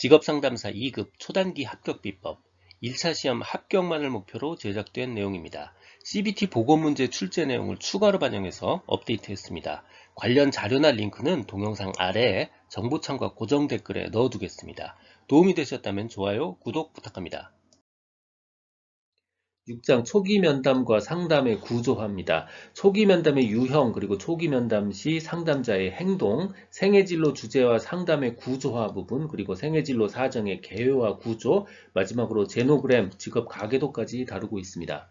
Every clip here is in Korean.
직업상담사 2급 초단기 합격 비법 1차 시험 합격만을 목표로 제작된 내용입니다. CBT 보고문제 출제 내용을 추가로 반영해서 업데이트했습니다. 관련 자료나 링크는 동영상 아래에 정보창과 고정 댓글에 넣어두겠습니다. 도움이 되셨다면 좋아요, 구독 부탁합니다. 6장 초기 면담과 상담의 구조화입니다. 초기 면담의 유형 그리고 초기 면담 시 상담자의 행동, 생애 진로 주제와 상담의 구조화 부분 그리고 생애 진로 사정의 개요와 구조, 마지막으로 제노그램, 직업 가계도까지 다루고 있습니다.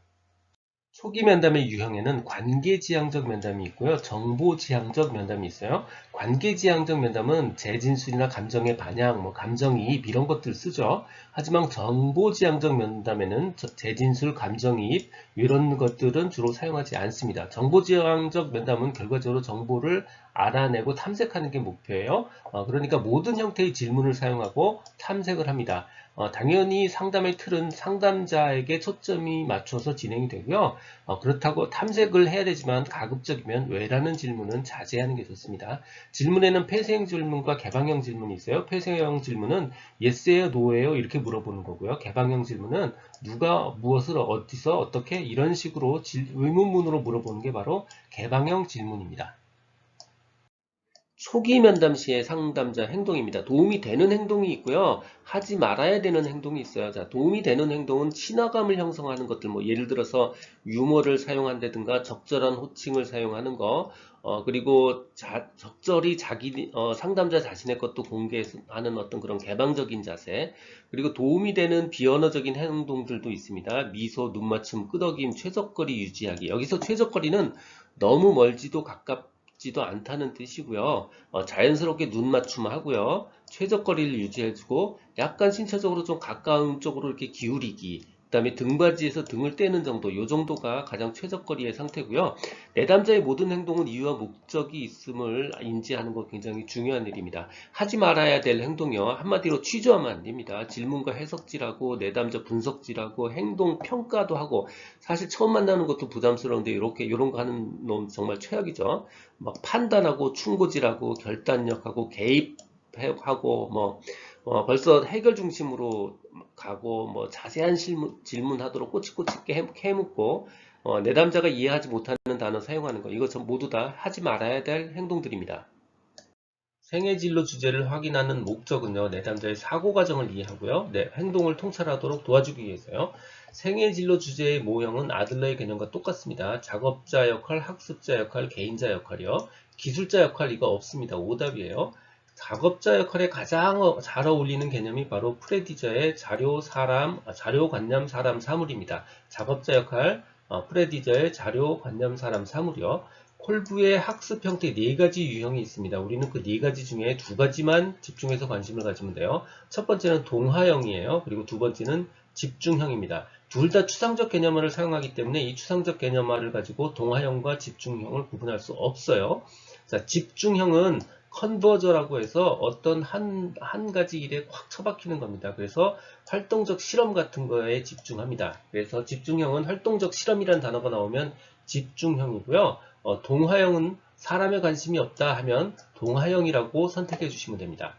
초기 면담의 유형에는 관계지향적 면담이 있고요. 정보지향적 면담이 있어요. 관계지향적 면담은 재진술이나 감정의 반영, 뭐 감정이입 이런 것들 쓰죠. 하지만 정보지향적 면담에는 재진술, 감정이입 이런 것들은 주로 사용하지 않습니다. 정보지향적 면담은 결과적으로 정보를 알아내고 탐색하는 게 목표예요. 어, 그러니까 모든 형태의 질문을 사용하고 탐색을 합니다. 어, 당연히 상담의 틀은 상담자에게 초점이 맞춰서 진행이 되고요. 어, 그렇다고 탐색을 해야 되지만 가급적이면 왜라는 질문은 자제하는 게 좋습니다. 질문에는 폐쇄형 질문과 개방형 질문이 있어요. 폐쇄형 질문은 yes예요, no예요 이렇게 물어보는 거고요. 개방형 질문은 누가 무엇을 어디서 어떻게 이런 식으로 의문문으로 물어보는 게 바로 개방형 질문입니다. 초기 면담 시의 상담자 행동입니다. 도움이 되는 행동이 있고요. 하지 말아야 되는 행동이 있어요. 자, 도움이 되는 행동은 친화감을 형성하는 것들, 뭐 예를 들어서 유머를 사용한다든가 적절한 호칭을 사용하는 거, 어, 그리고 자, 적절히 자기 어, 상담자 자신의 것도 공개하는 어떤 그런 개방적인 자세, 그리고 도움이 되는 비언어적인 행동들도 있습니다. 미소, 눈맞춤, 끄덕임, 최적거리 유지하기. 여기서 최적거리는 너무 멀지도 가깝 지도 않다는 뜻이고요. 어, 자연스럽게 눈 맞춤 하고요. 최적거리를 유지해주고 약간 신체적으로 좀 가까운 쪽으로 이렇게 기울이기 그 다음에 등받이에서 등을 떼는 정도 이 정도가 가장 최적거리의 상태고요. 내담자의 모든 행동은 이유와 목적이 있음을 인지하는 것 굉장히 중요한 일입니다. 하지 말아야 될 행동이요. 한마디로 취조하면 안 됩니다. 질문과 해석질하고 내담자 분석질하고 행동 평가도 하고 사실 처음 만나는 것도 부담스러운데 이렇게 이런 거 하는 놈 정말 최악이죠. 막 판단하고 충고질하고 결단력하고 개입하고 뭐 어, 벌써 해결 중심으로 가고 뭐 자세한 질문, 질문하도록 꼬치꼬치 해묻고 어, 내담자가 이해하지 못하는 단어 사용하는 거 이거 전 모두 다 하지 말아야 될 행동들입니다. 생애진로 주제를 확인하는 목적은요. 내담자의 사고 과정을 이해하고요. 네, 행동을 통찰하도록 도와주기 위해서요. 생애진로 주제의 모형은 아들러의 개념과 똑같습니다. 작업자 역할, 학습자 역할, 개인자 역할이요. 기술자 역할 이거 없습니다. 오답이에요. 작업자 역할에 가장 어, 잘 어울리는 개념이 바로 프레디저의 자료, 사람, 아, 자료, 관념, 사람, 사물입니다. 작업자 역할, 어, 프레디저의 자료, 관념, 사람, 사물이요. 콜브의 학습 형태 네 가지 유형이 있습니다. 우리는 그 네 가지 중에 두 가지만 집중해서 관심을 가지면 돼요. 첫 번째는 동화형이에요. 그리고 두 번째는 집중형입니다. 둘 다 추상적 개념어를 사용하기 때문에 이 추상적 개념어를 가지고 동화형과 집중형을 구분할 수 없어요. 자, 집중형은 컨버저라고 해서 어떤 한, 한 가지 일에 확 처박히는 겁니다. 그래서 활동적 실험 같은 거에 집중합니다. 그래서 집중형은 활동적 실험이라는 단어가 나오면 집중형이고요. 어, 동화형은 사람에 관심이 없다 하면 동화형이라고 선택해 주시면 됩니다.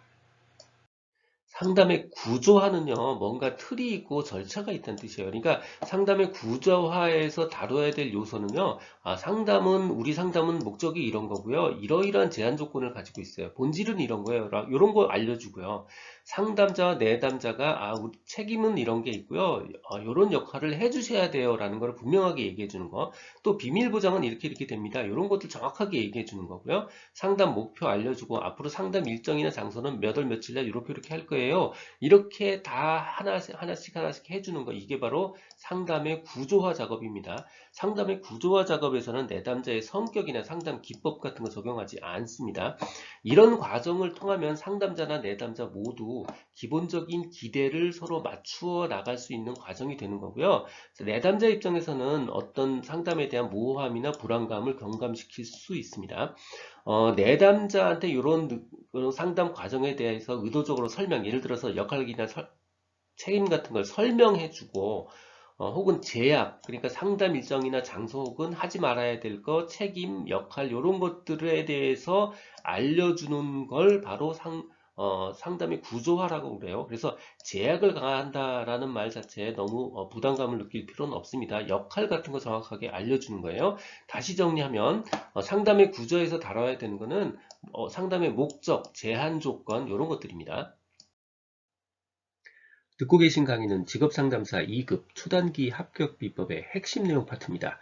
상담의 구조화는요, 뭔가 틀이 있고 절차가 있다는 뜻이에요. 그러니까 상담의 구조화에서 다뤄야 될 요소는요, 아, 상담은, 우리 상담은 목적이 이런 거고요. 이러이러한 제한 조건을 가지고 있어요. 본질은 이런 거예요. 이런 거 알려주고요. 상담자와 내담자가 아, 책임은 이런 게 있고요. 아, 이런 역할을 해주셔야 돼요. 라는 걸 분명하게 얘기해 주는 거. 또 비밀 보장은 이렇게 이렇게 됩니다. 이런 것들 정확하게 얘기해 주는 거고요. 상담 목표 알려주고 앞으로 상담 일정이나 장소는 몇 월 며칠 날 이렇게 이렇게 할 거예요. 이렇게 다 하나씩 하나씩 하나씩 해주는 거. 이게 바로 상담의 구조화 작업입니다. 상담의 구조화 작업에서는 내담자의 성격이나 상담 기법 같은 거 적용하지 않습니다. 이런 과정을 통하면 상담자나 내담자 모두 기본적인 기대를 서로 맞추어 나갈 수 있는 과정이 되는 거고요. 내담자 입장에서는 어떤 상담에 대한 모호함이나 불안감을 경감시킬 수 있습니다. 어, 내담자한테 이런 상담 과정에 대해서 의도적으로 설명, 예를 들어서 역할이나 책임 같은 걸 설명해주고 어, 혹은 제약, 그러니까 상담 일정이나 장소 혹은 하지 말아야 될 것, 책임, 역할 이런 것들에 대해서 알려주는 걸 바로 상, 어, 상담의 구조화라고 그래요. 그래서 제약을 강화한다라는 말 자체에 너무 어, 부담감을 느낄 필요는 없습니다. 역할 같은 거 정확하게 알려주는 거예요. 다시 정리하면 어, 상담의 구조에서 다뤄야 되는 거는 어, 상담의 목적, 제한 조건 이런 것들입니다. 듣고 계신 강의는 직업상담사 2급 초단기 합격 비법의 핵심 내용 파트입니다.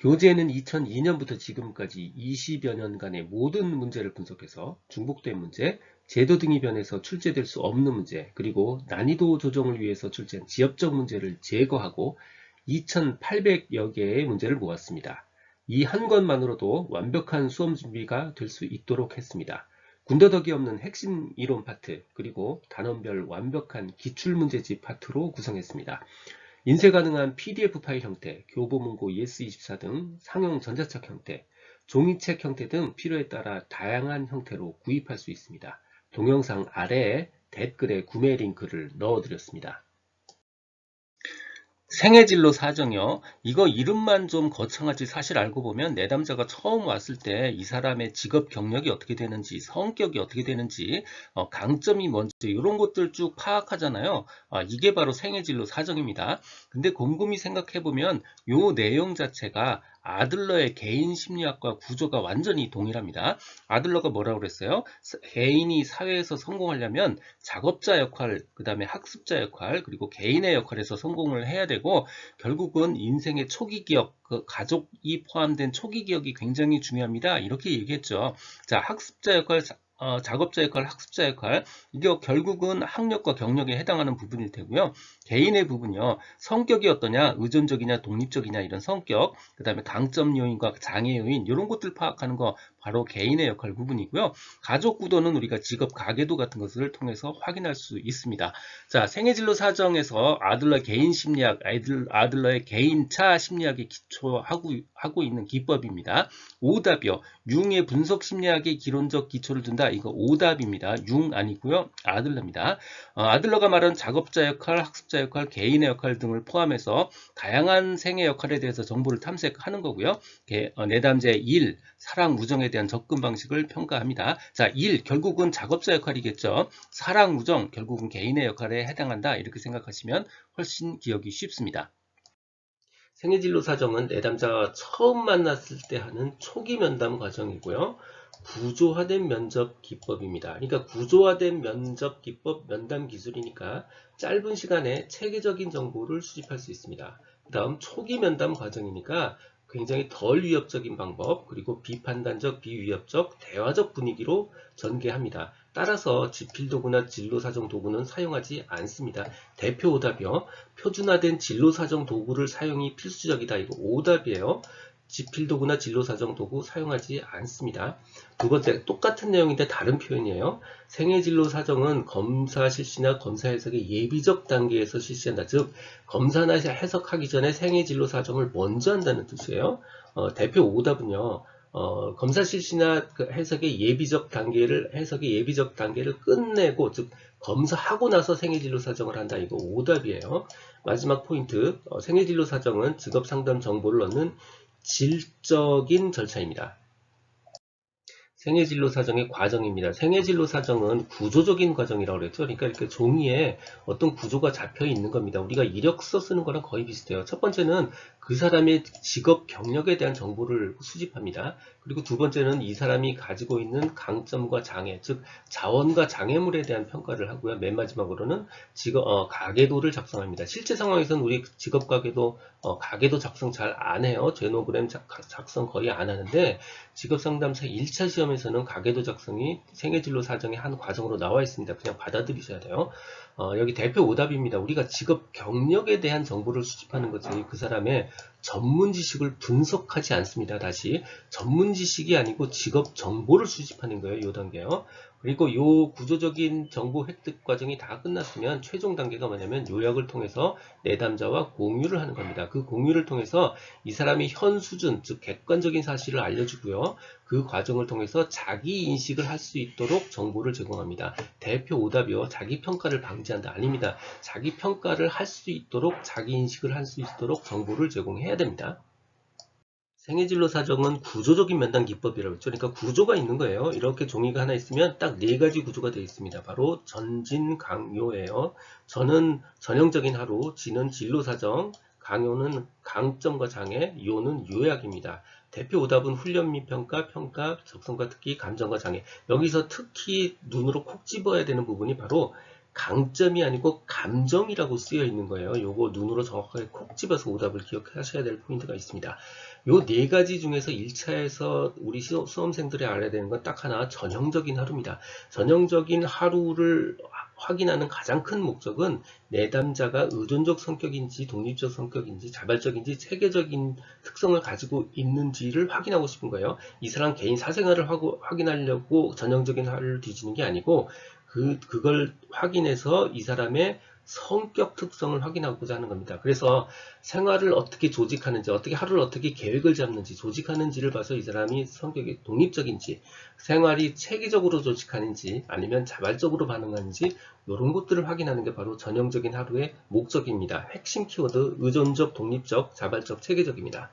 교재는 2002년부터 지금까지 20여 년간의 모든 문제를 분석해서 중복된 문제, 제도 등이 변해서 출제될 수 없는 문제, 그리고 난이도 조정을 위해서 출제한 지역적 문제를 제거하고 2,800여 개의 문제를 모았습니다. 이 한 권만으로도 완벽한 수험 준비가 될 수 있도록 했습니다. 군더더기 없는 핵심 이론 파트 그리고 단원별 완벽한 기출문제집 파트로 구성했습니다. 인쇄 가능한 PDF 파일 형태, 교보문고 ES24 등 상용 전자책 형태, 종이책 형태 등 필요에 따라 다양한 형태로 구입할 수 있습니다. 동영상 아래에 댓글에 구매 링크를 넣어드렸습니다. 생애진로 사정이요. 이거 이름만 좀 거창하지 사실 알고 보면 내담자가 처음 왔을 때 이 사람의 직업 경력이 어떻게 되는지 성격이 어떻게 되는지 어, 강점이 뭔지 이런 것들 쭉 파악하잖아요. 아, 이게 바로 생애진로 사정입니다. 근데 곰곰이 생각해 보면 요 내용 자체가 아들러의 개인 심리학과 구조가 완전히 동일합니다. 아들러가 뭐라고 그랬어요? 개인이 사회에서 성공하려면 작업자 역할, 그 다음에 학습자 역할, 그리고 개인의 역할에서 성공을 해야 되고 결국은 인생의 초기 기억, 그 가족이 포함된 초기 기억이 굉장히 중요합니다. 이렇게 얘기했죠. 자, 학습자 역할, 어, 작업자 역할, 학습자 역할 이게 결국은 학력과 경력에 해당하는 부분일 테고요. 개인의 부분요. 성격이 어떠냐, 의존적이냐, 독립적이냐 이런 성격, 그 다음에 강점 요인과 장애 요인 이런 것들 파악하는 거 바로 개인의 역할 부분이고요. 가족 구도는 우리가 직업 가계도 같은 것을 통해서 확인할 수 있습니다. 자, 생애진로 사정에서 아들러 개인 심리학, 아들, 아들러의 개인차 심리학에 기초하고 하고 있는 기법입니다. 오답이요. 융의 분석 심리학의 기론적 기초를 둔다. 이거 오답입니다. 융 아니고요. 아들러입니다. 어, 아들러가 말한 작업자 역할, 학습자 역할, 개인의 역할 등을 포함해서 다양한 생애 역할에 대해서 정보를 탐색하는 거고요. 개, 어, 내담제 1, 사랑, 우정에 대한 접근 방식을 평가합니다. 자, 1. 결국은 작업자 역할이겠죠. 사랑, 우정, 결국은 개인의 역할에 해당한다. 이렇게 생각하시면 훨씬 기억이 쉽습니다. 생애진로 사정은 내담자가 처음 만났을 때 하는 초기 면담 과정이고요. 구조화된 면접 기법입니다. 그러니까 구조화된 면접 기법 면담 기술이니까 짧은 시간에 체계적인 정보를 수집할 수 있습니다. 그 다음 초기 면담 과정이니까 굉장히 덜 위협적인 방법 그리고 비판단적, 비위협적, 대화적 분위기로 전개합니다. 따라서 지필도구나 진로사정 도구는 사용하지 않습니다. 대표 오답이요. 표준화된 진로사정 도구를 사용이 필수적이다. 이거 오답이에요. 지필도구나 진로사정 도구 사용하지 않습니다. 두 번째, 똑같은 내용인데 다른 표현이에요. 생애진로 사정은 검사 실시나 검사 해석의 예비적 단계에서 실시한다. 즉, 검사나 해석하기 전에 생애진로 사정을 먼저 한다는 뜻이에요. 어, 대표 오답은요. 어, 검사 실시나 그 해석의 예비적 단계를 해석의 예비적 단계를 끝내고 즉 검사하고 나서 생애진로 사정을 한다 이거 오답이에요. 마지막 포인트 어, 생애진로 사정은 직업 상담 정보를 얻는 질적인 절차입니다. 생애진로 사정의 과정입니다. 생애진로 사정은 구조적인 과정이라고 그랬죠. 그러니까 이렇게 종이에 어떤 구조가 잡혀 있는 겁니다. 우리가 이력서 쓰는 거랑 거의 비슷해요. 첫 번째는 그 사람의 직업 경력에 대한 정보를 수집합니다. 그리고 두 번째는 이 사람이 가지고 있는 강점과 장애, 즉 자원과 장애물에 대한 평가를 하고요. 맨 마지막으로는 직업 어, 가계도를 작성합니다. 실제 상황에서는 우리 직업 가계도 어, 가계도 작성 잘 안 해요. 제노그램 작, 작성 거의 안 하는데 직업 상담사 1차 시험에서는 가계도 작성이 생애진로 사정의 한 과정으로 나와 있습니다. 그냥 받아들이셔야 돼요. 어, 여기 대표 오답입니다. 우리가 직업 경력에 대한 정보를 수집하는 것이 그 사람의 전문 지식을 분석하지 않습니다. 다시 전문 지식이 아니고 직업 정보를 수집하는 거예요. 이 단계요. 그리고 이 구조적인 정보 획득 과정이 다 끝났으면 최종 단계가 뭐냐면 요약을 통해서 내담자와 공유를 하는 겁니다. 그 공유를 통해서 이 사람이 현 수준, 즉 객관적인 사실을 알려주고요. 그 과정을 통해서 자기 인식을 할 수 있도록 정보를 제공합니다. 대표 오답이요. 자기 평가를 방지한다. 아닙니다. 자기 평가를 할 수 있도록 자기 인식을 할 수 있도록 정보를 제공해야 됩니다. 생애진로 사정은 구조적인 면담 기법이라고 했죠. 그러니까 구조가 있는 거예요. 이렇게 종이가 하나 있으면 딱 네 가지 구조가 되어 있습니다. 바로 전진 강요예요. 전은 전형적인 하루, 진은 진로 사정, 강요는 강점과 장애, 요는 요약입니다. 대표 오답은 훈련 및 평가, 평가, 적성과 특기, 감정과 장애. 여기서 특히 눈으로 콕 집어야 되는 부분이 바로 강점이 아니고 감정이라고 쓰여 있는 거예요. 요거 눈으로 정확하게 콕 집어서 오답을 기억하셔야 될 포인트가 있습니다. 요 네 가지 중에서 1차에서 우리 시- 수험생들이 알아야 되는 건 딱 하나 전형적인 하루입니다. 전형적인 하루를 확인하는 가장 큰 목적은 내담자가 의존적 성격인지 독립적 성격인지 자발적인지 체계적인 특성을 가지고 있는지를 확인하고 싶은 거예요. 이 사람 개인 사생활을 하고, 확인하려고 전형적인 하루를 뒤지는 게 아니고 그, 그걸 확인해서 이 사람의 성격 특성을 확인하고자 하는 겁니다. 그래서 생활을 어떻게 조직하는지, 어떻게 하루를 어떻게 계획을 잡는지, 조직하는지를 봐서 이 사람이 성격이 독립적인지, 생활이 체계적으로 조직하는지, 아니면 자발적으로 반응하는지, 이런 것들을 확인하는 게 바로 전형적인 하루의 목적입니다. 핵심 키워드, 의존적, 독립적, 자발적, 체계적입니다.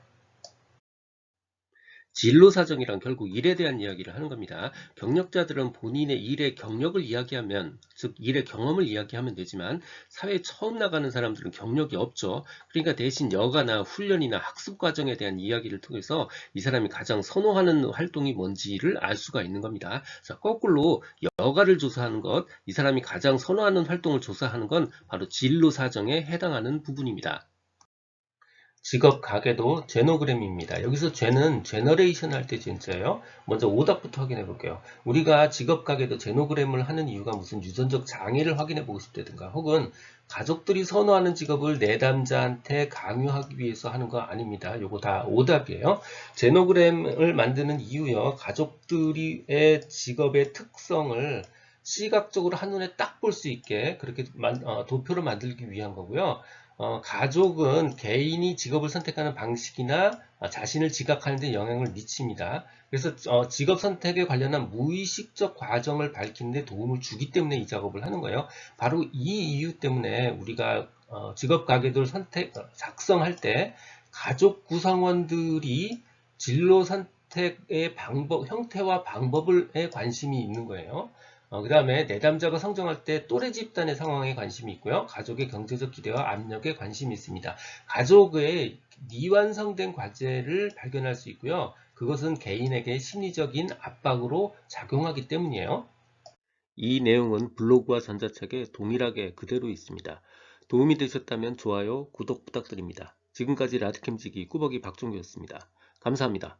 진로 사정이란 결국 일에 대한 이야기를 하는 겁니다. 경력자들은 본인의 일의 경력을 이야기하면, 즉 일의 경험을 이야기하면 되지만 사회에 처음 나가는 사람들은 경력이 없죠. 그러니까 대신 여가나 훈련이나 학습 과정에 대한 이야기를 통해서 이 사람이 가장 선호하는 활동이 뭔지를 알 수가 있는 겁니다. 자, 거꾸로 여가를 조사하는 것, 이 사람이 가장 선호하는 활동을 조사하는 건 바로 진로 사정에 해당하는 부분입니다. 직업 가계도 제노그램입니다. 여기서 제는 제너레이션 할 때 진짜예요. 먼저 오답부터 확인해 볼게요. 우리가 직업 가계도 제노그램을 하는 이유가 무슨 유전적 장애를 확인해 보고 싶다든가 혹은 가족들이 선호하는 직업을 내담자한테 강요하기 위해서 하는 거 아닙니다. 요거 다 오답이에요. 제노그램을 만드는 이유요. 가족들의 직업의 특성을 시각적으로 한눈에 딱 볼 수 있게 그렇게 만- 어, 도표를 만들기 위한 거고요. 어, 가족은 개인이 직업을 선택하는 방식이나 어, 자신을 지각하는 데 영향을 미칩니다. 그래서 어, 직업 선택에 관련한 무의식적 과정을 밝히는 데 도움을 주기 때문에 이 작업을 하는 거예요. 바로 이 이유 때문에 우리가 어, 직업 가계도를 선택, 어, 작성할 때 가족 구성원들이 진로 선택의 방법, 형태와 방법에 관심이 있는 거예요. 그 다음에 내담자가 성장할 때 또래 집단의 상황에 관심이 있고요. 가족의 경제적 기대와 압력에 관심이 있습니다. 가족의 미완성된 과제를 발견할 수 있고요. 그것은 개인에게 심리적인 압박으로 작용하기 때문이에요. 이 내용은 블로그와 전자책에 동일하게 그대로 있습니다. 도움이 되셨다면 좋아요, 구독 부탁드립니다. 지금까지 라디캠지기 꾸벅이 박종규였습니다. 감사합니다.